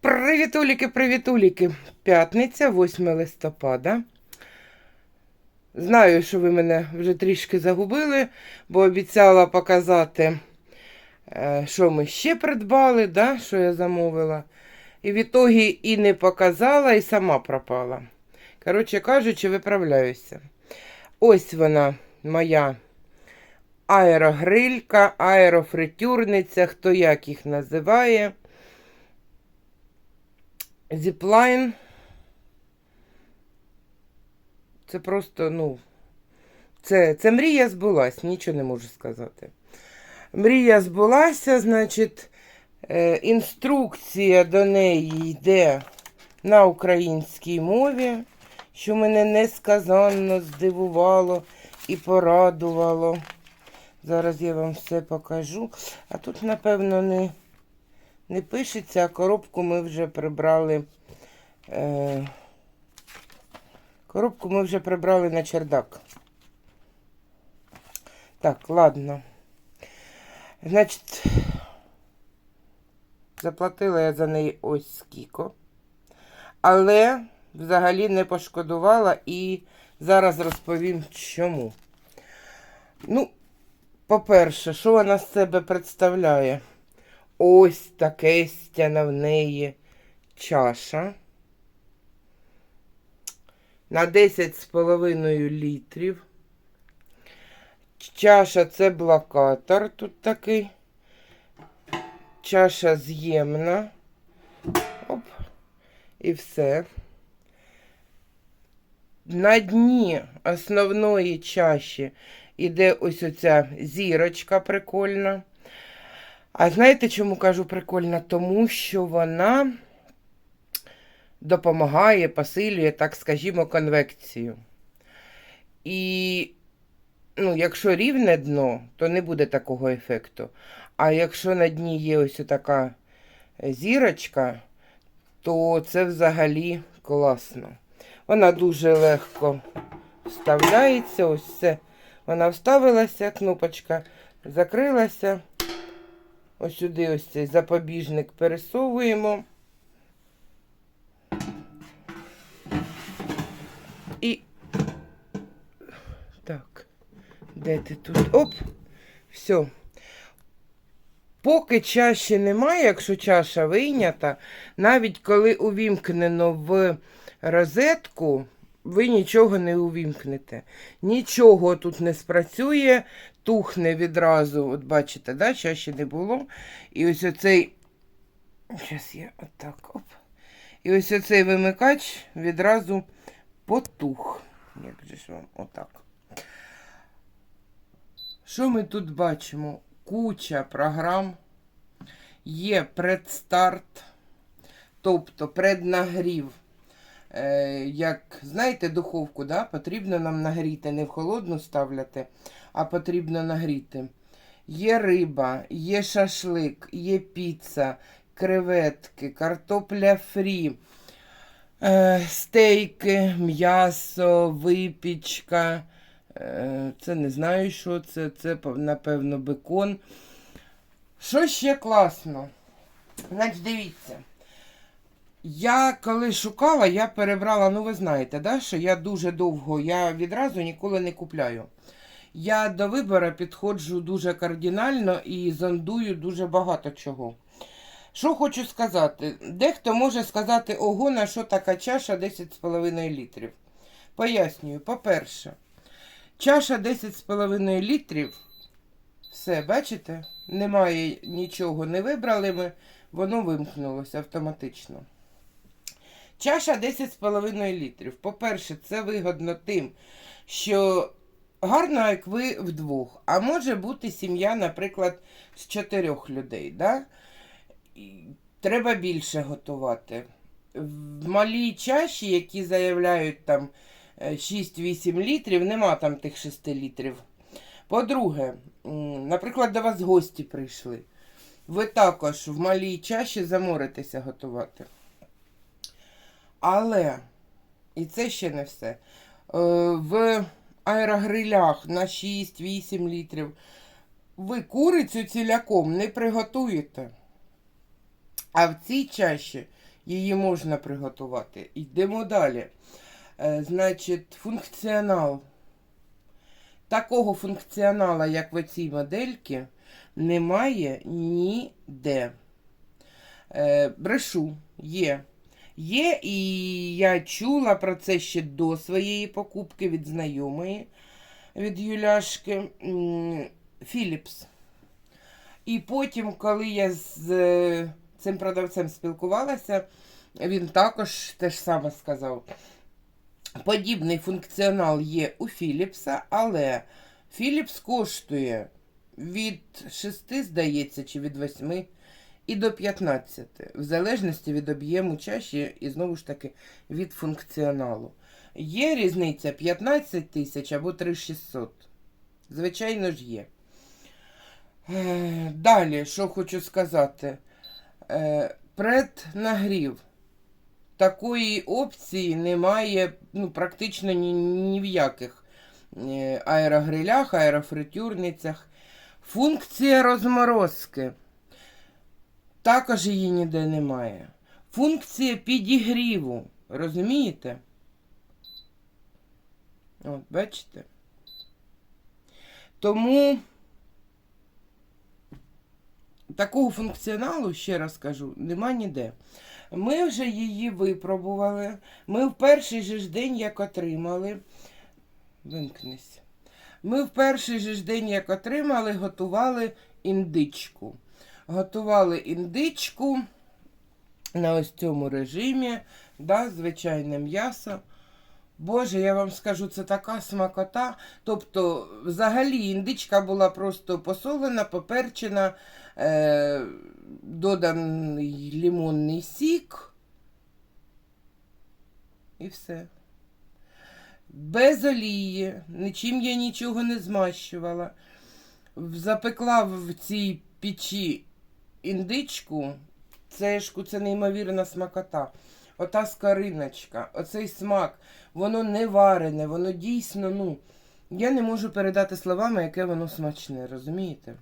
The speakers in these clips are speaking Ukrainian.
Привітуліки, привітуліки. П'ятниця, 8 листопада. Знаю, що ви мене вже трішки загубили, бо обіцяла показати, е, що ми ще придбали, да, що я замовила. І в ітогі і не показала, і сама пропала. Коротше кажучи, виправляюся. Ось вона, моя аерогрилька, аерофритюрниця, хто як їх називає. Зіплайн. Це просто, ну, це, це мрія збулась, нічого не можу сказати. Мрія збулася, значить, е, інструкція до неї йде на українській мові, що мене несказанно здивувало і порадувало. Зараз я вам все покажу. А тут, напевно, не не пишеться, а коробку ми вже прибрали. Е, коробку ми вже прибрали на чердак. Так, ладно. Значить, заплатила я за неї ось скільки. Але взагалі не пошкодувала і зараз розповім чому. Ну, по-перше, що вона з себе представляє? Ось таке стяна в неї чаша. На 10,5 літрів. Чаша це блокатор тут такий. Чаша з'ємна. Оп. І все. На дні основної чаші іде ось оця зірочка прикольна. А знаєте, чому кажу прикольно? Тому що вона допомагає, посилює, так скажімо, конвекцію. І, ну, якщо рівне дно, то не буде такого ефекту. А якщо на дні є ось така зірочка, то це взагалі класно. Вона дуже легко вставляється. Ось все. Вона вставилася, кнопочка закрилася. Ось сюди ось цей запобіжник пересовуємо. І. Так, де ти тут? Оп! Все. Поки чаші немає, якщо чаша вийнята, навіть коли увімкнено в розетку, ви нічого не увімкнете. Нічого тут не спрацює, тухне відразу. От бачите, да, чаші не було. І ось оцей. Зараз я отак. оп. І ось оцей вимикач відразу потух. Як же ж вам отак. Що ми тут бачимо? Куча програм. Є предстарт, тобто преднагрів. Е, як знаєте, духовку да, потрібно нам нагріти, не в холодну ставляти, а потрібно нагріти. Є риба, є шашлик, є піца, креветки, картопля фрі, е, стейки, м'ясо, випічка. Е, це не знаю, що це. Це, напевно, бекон. Що ще класно? Значить, дивіться. Я коли шукала, я перебрала, ну ви знаєте, да, що я дуже довго, я відразу ніколи не купляю. Я до вибору підходжу дуже кардинально і зондую дуже багато чого. Що хочу сказати? Дехто може сказати, ого, на що така чаша 10,5 літрів. Пояснюю, по-перше, чаша 10,5 літрів. Все, бачите? Немає нічого, не вибрали ми, воно вимкнулося автоматично. Чаша 10,5 літрів. По-перше, це вигодно тим, що гарно, як ви вдвох. А може бути сім'я, наприклад, з чотирьох людей. Да? Треба більше готувати. В малій чаші, які заявляють там 6-8 літрів, нема там тих 6 літрів. По-друге, наприклад, до вас гості прийшли. Ви також в малій чаші заморитеся готувати. Але, і це ще не все. Е, В аерогрилях на 6-8 літрів ви курицю ціляком не приготуєте. А в цій чаші її можна приготувати. Йдемо далі. Е, значить, функціонал. Такого функціонала, як в цій модельці, немає ніде. Е, брешу, є. Є, і я чула про це ще до своєї покупки від знайомої від Юляшки Philips. І потім, коли я з е, цим продавцем спілкувалася, він також те ж саме сказав. Подібний функціонал є у Philips, але Philips коштує від 6, здається, чи від 8 і до 15, в залежності від об'єму чаші і знову ж таки від функціоналу. Є різниця 15 тисяч або 3600. Звичайно ж є. Е, Далі, що хочу сказати. Е, Преднагрів. Такої опції немає ну, практично ні, ні в яких е, аерогрилях, аерофритюрницях. Функція розморозки. Також її ніде немає. Функція підігріву. Розумієте? От, бачите? Тому такого функціоналу, ще раз кажу, нема ніде. Ми вже її випробували. Ми в перший же ж день, як отримали. Вимкнись. Ми в перший же ж день, як отримали, готували індичку. Готували індичку на ось цьому режимі, да, звичайне м'ясо. Боже, я вам скажу, це така смакота. Тобто, взагалі, індичка була просто посолена, поперчена, е, доданий лимонний сік. І все. Без олії, нічим я нічого не змащувала. Запекла в цій печі індичку, цешку, це неймовірна смакота. Ота скориночка, оцей смак, воно не варене, воно дійсно, ну, я не можу передати словами, яке воно смачне, розумієте?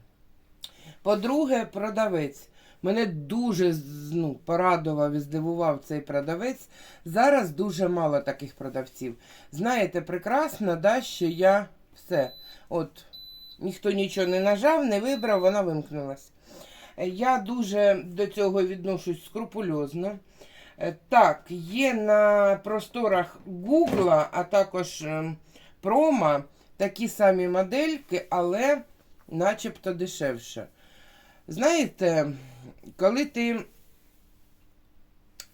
По-друге, продавець. Мене дуже ну, порадував і здивував цей продавець. Зараз дуже мало таких продавців. Знаєте, прекрасно, да, що я все. От, ніхто нічого не нажав, не вибрав, вона вимкнулась. Е, Я дуже до цього відношусь скрупульозно. Е, Так, є на просторах Гугла, а також ем, Прома такі самі модельки, але начебто дешевше. Знаєте, коли ти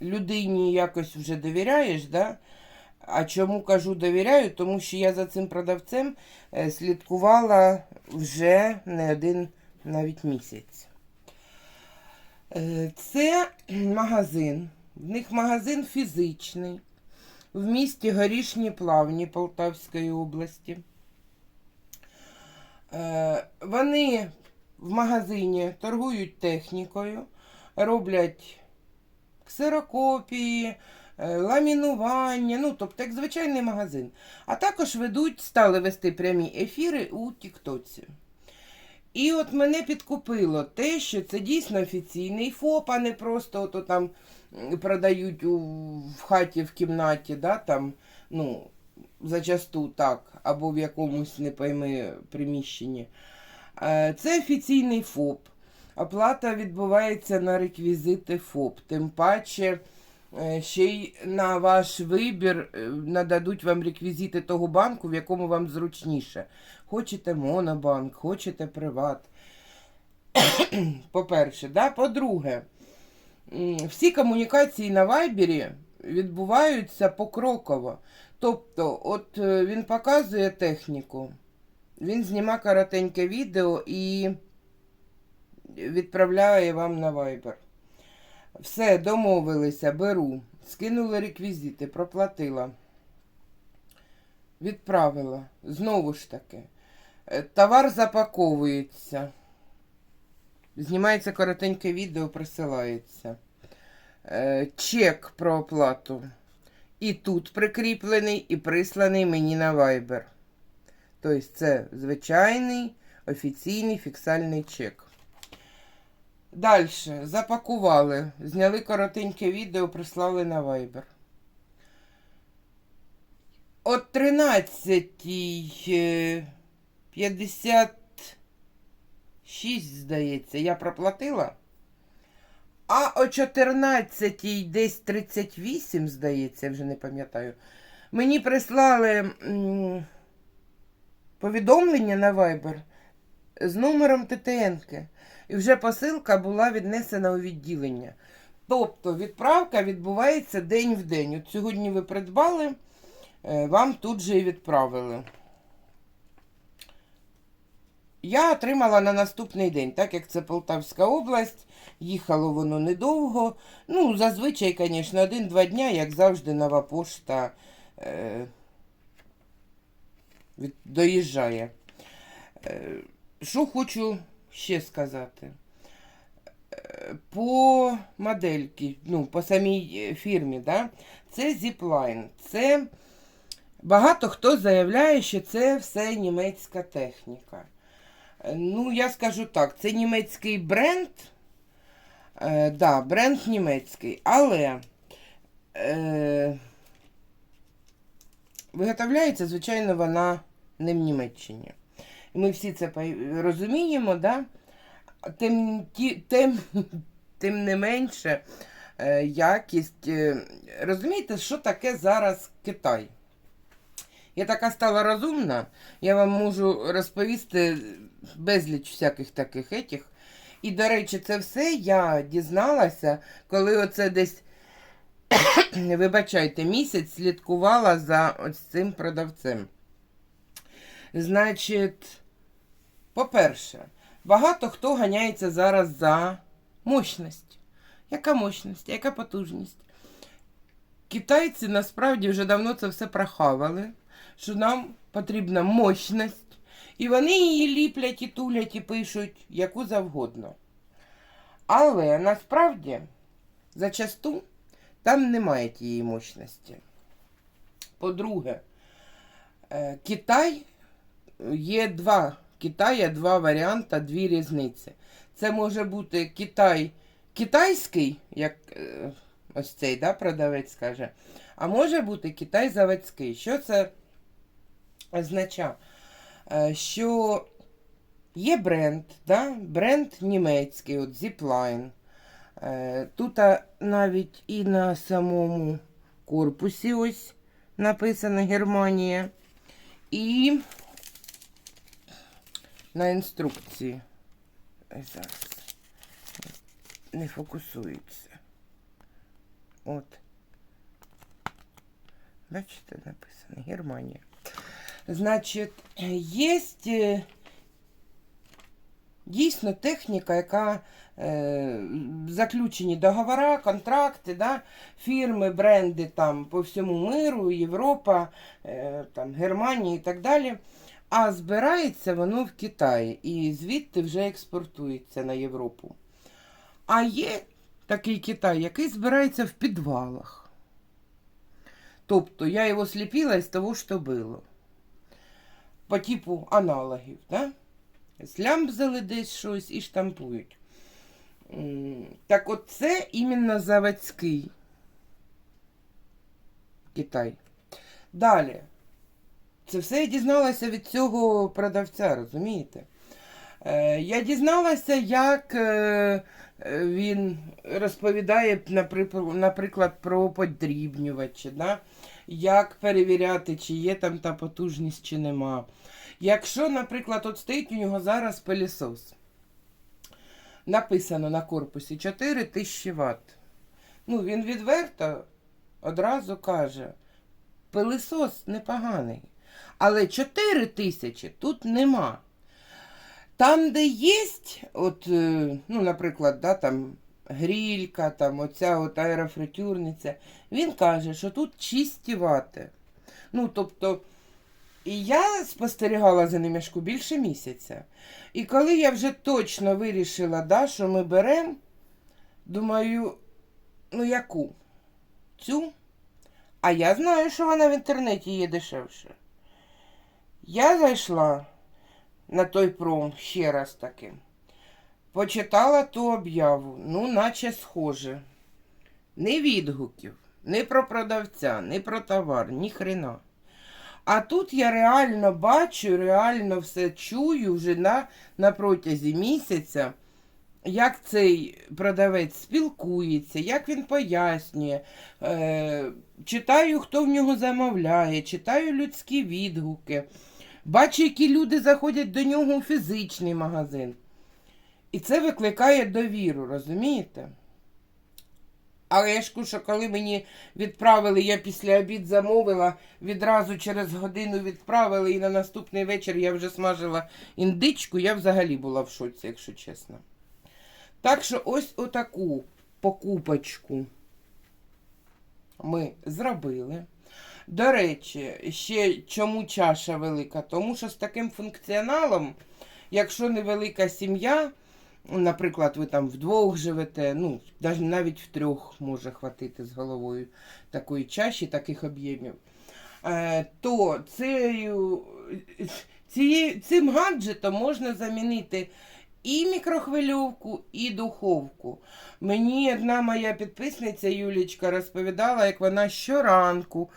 людині якось вже довіряєш, да? а чому кажу довіряю? Тому що я за цим продавцем е, слідкувала вже не один навіть місяць. Е, Це магазин. В них магазин фізичний в місті Горішні Плавні Полтавської області. Е, Вони в магазині торгують технікою, роблять ксерокопії, е, ламінування, ну, тобто як звичайний магазин. А також ведуть, стали вести прямі ефіри у Тіктоці. І от мене підкупило те, що це дійсно офіційний ФОП, а не просто ото там продають у, в хаті, в кімнаті, да, там, ну, зачасту так, або в якомусь, не пойми, приміщенні. Е, Це офіційний ФОП. Оплата відбувається на реквізити ФОП. Тим паче, ще й на ваш вибір е, нададуть вам реквізити того банку, в якому вам зручніше. Хочете монобанк, хочете приват. По-перше, да? по-друге, всі комунікації на вайбері відбуваються покроково. Тобто, от е, він показує техніку, він знімає коротеньке відео і відправляє вам на вайбер. Все, домовилися, беру. Скинули реквізити, проплатила. Відправила. Знову ж таки. Е, Товар запаковується. Знімається коротеньке відео, присилається. Е, Чек про оплату. І тут прикріплений, і присланий мені на Viber. Тобто це звичайний офіційний фіксальний чек. Далі. Запакували. Зняли коротеньке відео, прислали на Viber. Е, 13.56, здається, я проплатила. А о 14 десь 38, здається, вже не пам'ятаю. Мені прислали повідомлення на Viber з номером ТТНки. І вже посилка була віднесена у відділення. Тобто відправка відбувається день в день. От сьогодні ви придбали, е, вам тут же і відправили. Я отримала на наступний день, так як це Полтавська область, їхало воно недовго. Ну, зазвичай, звісно, один-два дня, як завжди, нова пошта е, доїжджає. Е, що хочу ще сказати. Е, По модельки, ну, по самій е, фірмі, да, це Zipline. Це багато хто заявляє, що це все німецька техніка. Е, Ну, я скажу так, це німецький бренд. Е, да, бренд німецький, але е, виготовляється, звичайно, вона не в Німеччині. Ми всі це розуміємо, да? тим, тим, тим не менше е, якість. е, Розумієте, що таке зараз Китай? Я така стала розумна, я вам можу розповісти безліч всяких таких етіх. І, до речі, це все я дізналася, коли оце десь, вибачайте, місяць слідкувала за ось цим продавцем. Значить, по-перше, багато хто ганяється зараз за мощність. Яка мощність, яка потужність? Китайці насправді вже давно це все прохавали, що нам потрібна мощність. І вони її ліплять і тулять і пишуть яку завгодно. Але насправді зачасту там немає тієї мощності. По-друге, е, Китай є два Китая, два варіанти, дві різниці. Це може бути Китай китайський, як е, ось цей да, продавець каже, а може бути Китай заводський. Що це означає? Е, Що є бренд, да? бренд німецький, от Zipline. Е, Тут навіть і на самому корпусі ось написано Германія. І на інструкції. Зараз не фокусується. От. Бачите, написано Германія. Значить, є е, дійсно техніка, яка е, заключені договори, контракти, да, фірми, бренди там по всьому миру, Європа, е, там, Германія і так далі. А збирається воно в Китаї і звідти вже експортується на Європу. А є такий Китай, який збирається в підвалах. Тобто я його сліпила із того, що було. По типу аналогів, да? Слямбзали десь щось і штампують. Так от це іменно заводський Китай. Далі. Це все я дізналася від цього продавця, розумієте? Е, я дізналася, як е, е, він розповідає, наприклад, про подрібнювачі, да? як перевіряти, чи є там та потужність, чи нема. Якщо, наприклад, от стоїть у нього зараз пилісос, написано на корпусі 4000 Вт. Ну, він відверто одразу каже, пилисос непоганий. Але 4 тисячі тут нема. Там, де є, от, е, ну, наприклад, да, там грілька, там оця от аерофритюрниця, він каже, що тут чисті вати. Ну, тобто, і я спостерігала за ним Яшку більше місяця. І коли я вже точно вирішила, да, що ми беремо, думаю, ну яку? Цю? А я знаю, що вона в інтернеті є дешевше. Я зайшла на той пром ще раз таки. Почитала ту об'яву, ну, наче схоже. Ні відгуків, ні про продавця, ні про товар, ні хрена. А тут я реально бачу, реально все чую вже на, на протязі місяця, як цей продавець спілкується, як він пояснює. Е, читаю, хто в нього замовляє, читаю людські відгуки. Бачу, які люди заходять до нього у фізичний магазин. І це викликає довіру, розумієте? Але я ж кажу, коли мені відправили, я після обід замовила, відразу через годину відправили, і на наступний вечір я вже смажила індичку, я взагалі була в шоці, якщо чесно. Так що ось отаку покупочку ми зробили. До речі, ще чому чаша велика? Тому що з таким функціоналом, якщо невелика сім'я, наприклад, ви там вдвох живете, ну, навіть в трьох може хватити з головою такої чаші, таких об'ємів, е, то цею, цією, цим гаджетом можна замінити і мікрохвильовку, і духовку. Мені одна моя підписниця Юлічка розповідала, як вона щоранку,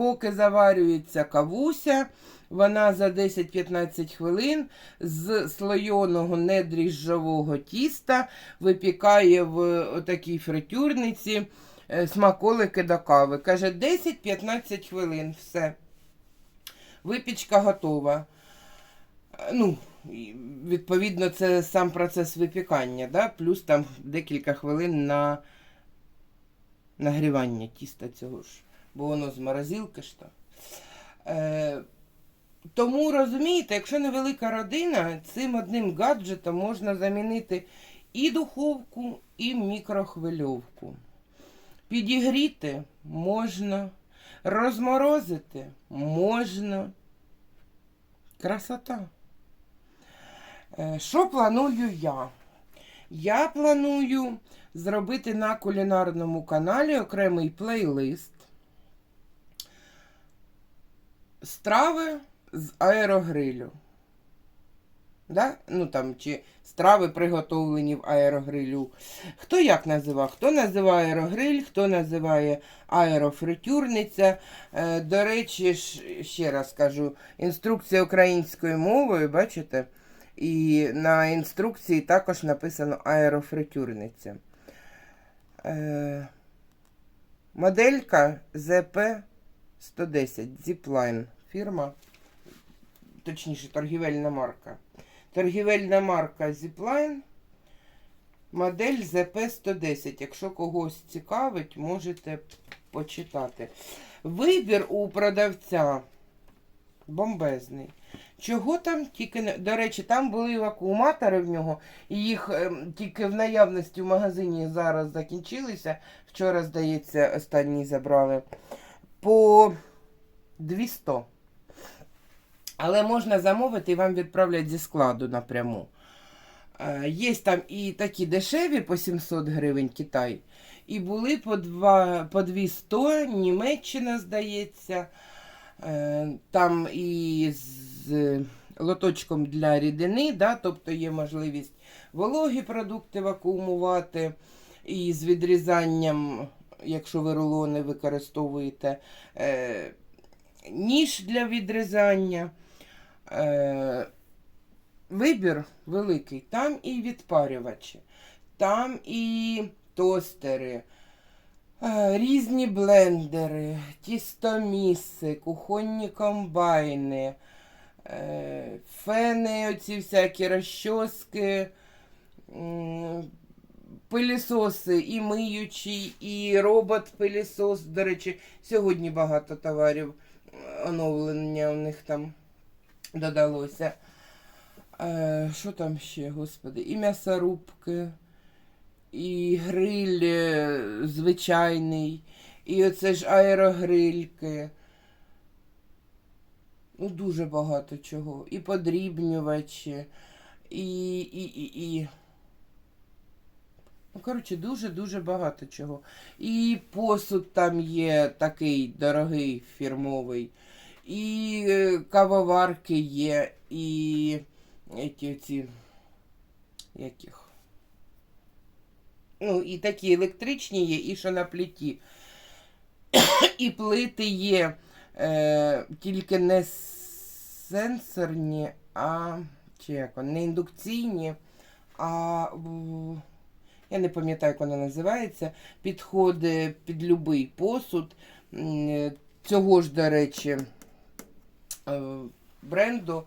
поки заварюється кавуся, вона за 10-15 хвилин з слойоного недріжджового тіста випікає в такій фритюрниці е, смаколики до кави. Каже, 10-15 хвилин, все. Випічка готова. Ну, відповідно, це сам процес випікання, да? плюс там декілька хвилин на нагрівання тіста цього ж, бо воно з морозилки ж то. Е, тому розумієте, якщо невелика родина, цим одним гаджетом можна замінити і духовку, і мікрохвильовку. Підігріти можна, розморозити можна. Красота. Е, Що планую я? Я планую зробити на кулінарному каналі окремий плейлист страви з аерогрилю. Да? Ну там, чи страви приготовлені в аерогрилю. Хто як називав? Хто називає аерогриль, хто називає аерофритюрниця. Е, до речі, ще раз кажу, інструкція українською мовою, бачите? І на інструкції також написано аерофритюрниця. Е, моделька ZP 110 Zipline. Фірма, точніше, торгівельна марка. Торгівельна марка Zipline. Модель ZP110. Якщо когось цікавить, можете почитати. Вибір у продавця бомбезний. Чого там тільки. До речі, там були вакууматори в нього, і їх ем, тільки в наявності в магазині зараз закінчилися. Вчора, здається, останній забрали. По 200. Але можна замовити і вам відправлять зі складу напряму. Е, Є там і такі дешеві по 700 гривень Китай. І були по, 2, по 200 Німеччина, здається. Е, Там і з лоточком для рідини, да, тобто є можливість вологі продукти вакуумувати, і з відрізанням, якщо ви рулони використовуєте, е, ніж для відрізання. Е, Вибір великий. Там і відпарювачі, там і тостери, е, різні блендери, тістоміси, кухонні комбайни, е, фени, оці всякі розчоски, пилісоси і миючий, і робот-пилісос. До речі, сьогодні багато товарів е, оновлення у них там додалося. Е, Що там ще, господи? І м'ясорубки, і гриль е, звичайний, і оце ж аерогрильки. Ну, дуже багато чого. І подрібнювачі, і. і, і, і. Ну, коротше, дуже-дуже багато чого. І посуд там є такий дорогий, фірмовий. І е, кавоварки є, і ці, яких Ну, і такі електричні є, і що на плиті. І плити є е, тільки не сенсорні, а чи як не індукційні, а я не пам'ятаю, як вона називається. Підходить під будь-який посуд. Цього ж, до речі, е, бренду.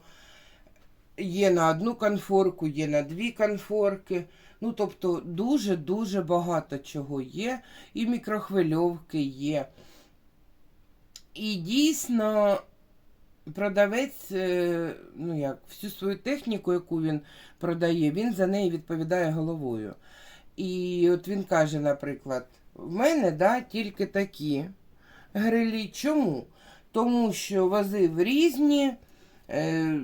Є на одну конфорку, є на дві конфорки. Ну, тобто, дуже-дуже багато чого є. І мікрохвильовки є. І дійсно, продавець, е, ну як, всю свою техніку, яку він продає, він за неї відповідає головою. І от він каже, наприклад, в мене да, тільки такі грилі. Чому? Тому що возив різні, е,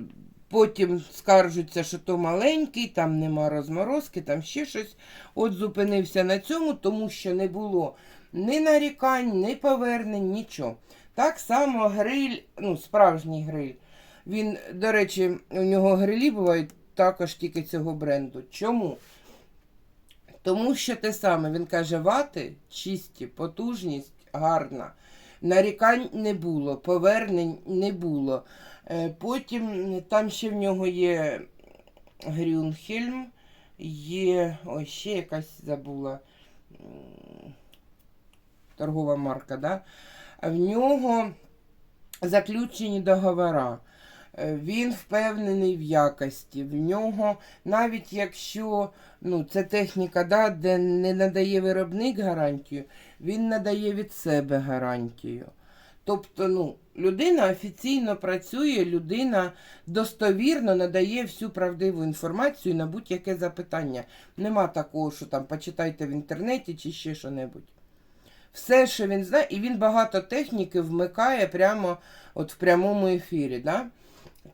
потім скаржуться, що то маленький, там нема розморозки, там ще щось. От зупинився на цьому, тому що не було ні нарікань, ні повернень, нічого. Так само гриль, ну, справжній гриль. Він, до речі, у нього грилі бувають також тільки цього бренду. Чому? Тому що те саме, він каже, вати чисті, потужність гарна. Нарікань не було, повернень не було. Е, Потім там ще в нього є Грюнхельм, є. Ой, ще якась забула торгова марка, да? В нього заключені договора. Е, Він впевнений в якості. В нього, навіть якщо ну, це техніка, да, де не надає виробник гарантію, він надає від себе гарантію. Тобто, ну, людина офіційно працює, людина достовірно надає всю правдиву інформацію на будь-яке запитання. Нема такого, що там почитайте в інтернеті чи ще що-небудь. Все, що він знає, і він багато техніки вмикає прямо от в прямому ефірі. Да?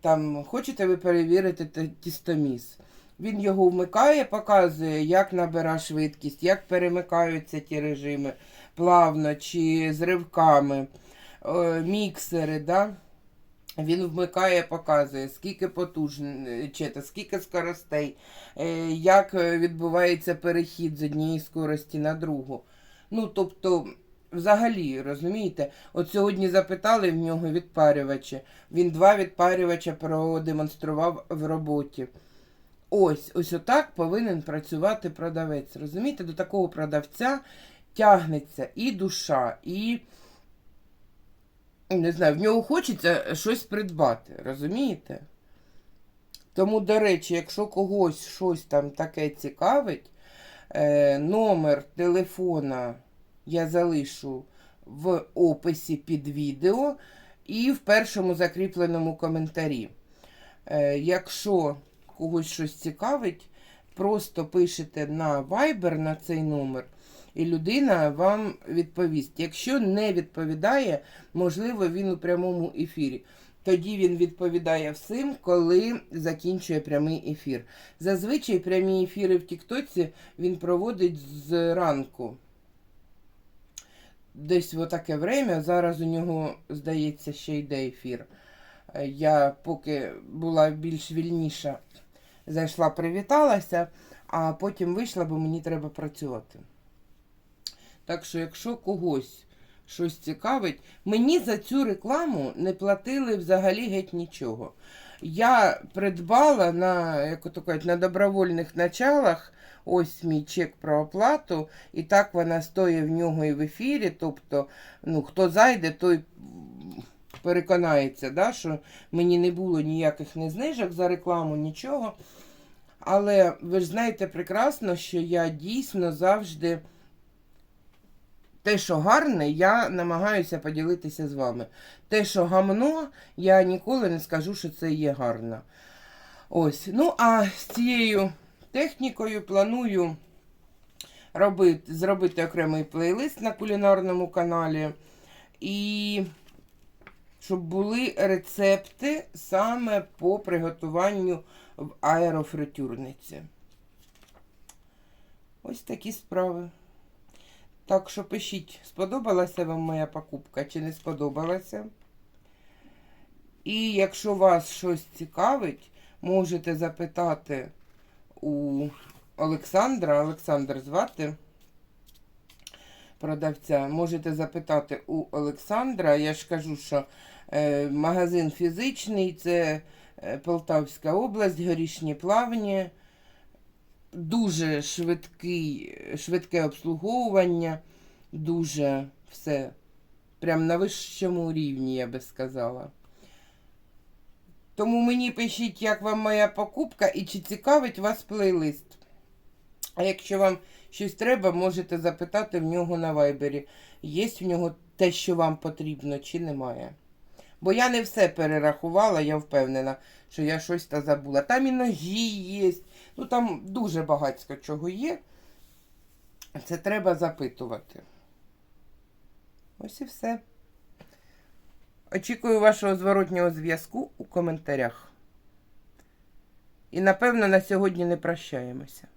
Там хочете ви перевірити тістоміс. Він його вмикає, показує, як набира швидкість, як перемикаються ті режими плавно чи з ривками, е, міксери. Да? Він вмикає, показує, скільки потужн... чи скільки скоростей, е, як е, відбувається перехід з однієї скорості на другу. Ну, тобто, взагалі, розумієте, от сьогодні запитали в нього відпарювачі. Він два відпарювача продемонстрував в роботі. Ось, ось отак повинен працювати продавець. Розумієте, до такого продавця тягнеться і душа, і не знаю, в нього хочеться щось придбати, розумієте? Тому, до речі, якщо когось щось там таке цікавить, е, номер телефона я залишу в описі під відео і в першому закріпленому коментарі. Е, якщо когось щось цікавить, просто пишете на Viber на цей номер, і людина вам відповість. Якщо не відповідає, можливо, він у прямому ефірі. Тоді він відповідає всім, коли закінчує прямий ефір. Зазвичай прямі ефіри в Тіктоці він проводить зранку. Десь в таке время. Зараз у нього, здається, ще йде ефір. Е, Я поки була більш вільніша, зайшла, привіталася, а потім вийшла, бо мені треба працювати. Так що, якщо когось щось цікавить, мені за цю рекламу не платили взагалі геть нічого. Я придбала на, як ото кажуть, на добровольних началах ось мій чек про оплату, і так вона стоїть в нього і в ефірі. Тобто, ну, хто зайде, той переконається, да, що мені не було ніяких не знижок за рекламу, нічого. Але ви ж знаєте прекрасно, що я дійсно завжди те, що гарне, я намагаюся поділитися з вами. Те, що гамно, я ніколи не скажу, що це є гарно. Ось. Ну, а з цією технікою планую робити, зробити окремий плейлист на кулінарному каналі. І щоб були рецепти саме по приготуванню в аерофритюрниці. Ось такі справи. Так що пишіть, сподобалася вам моя покупка чи не сподобалася. І якщо вас щось цікавить, можете запитати у Олександра. Олександр звати. продавця. Можете запитати у Олександра. Я ж кажу, що е, магазин фізичний, це е, Полтавська область, горішні плавні. Дуже швидкий, швидке обслуговування, дуже все прям на вищому рівні, я би сказала. Тому мені пишіть, як вам моя покупка і чи цікавить вас плейлист. А якщо вам щось треба, можете запитати в нього на вайбері, є в нього те, що вам потрібно, чи немає. Бо я не все перерахувала, я впевнена, що я щось та забула. Там і ножі є, ну там дуже багатько чого є. Це треба запитувати. Ось і все. Очікую вашого зворотнього зв'язку у коментарях. І напевно на сьогодні не прощаємося.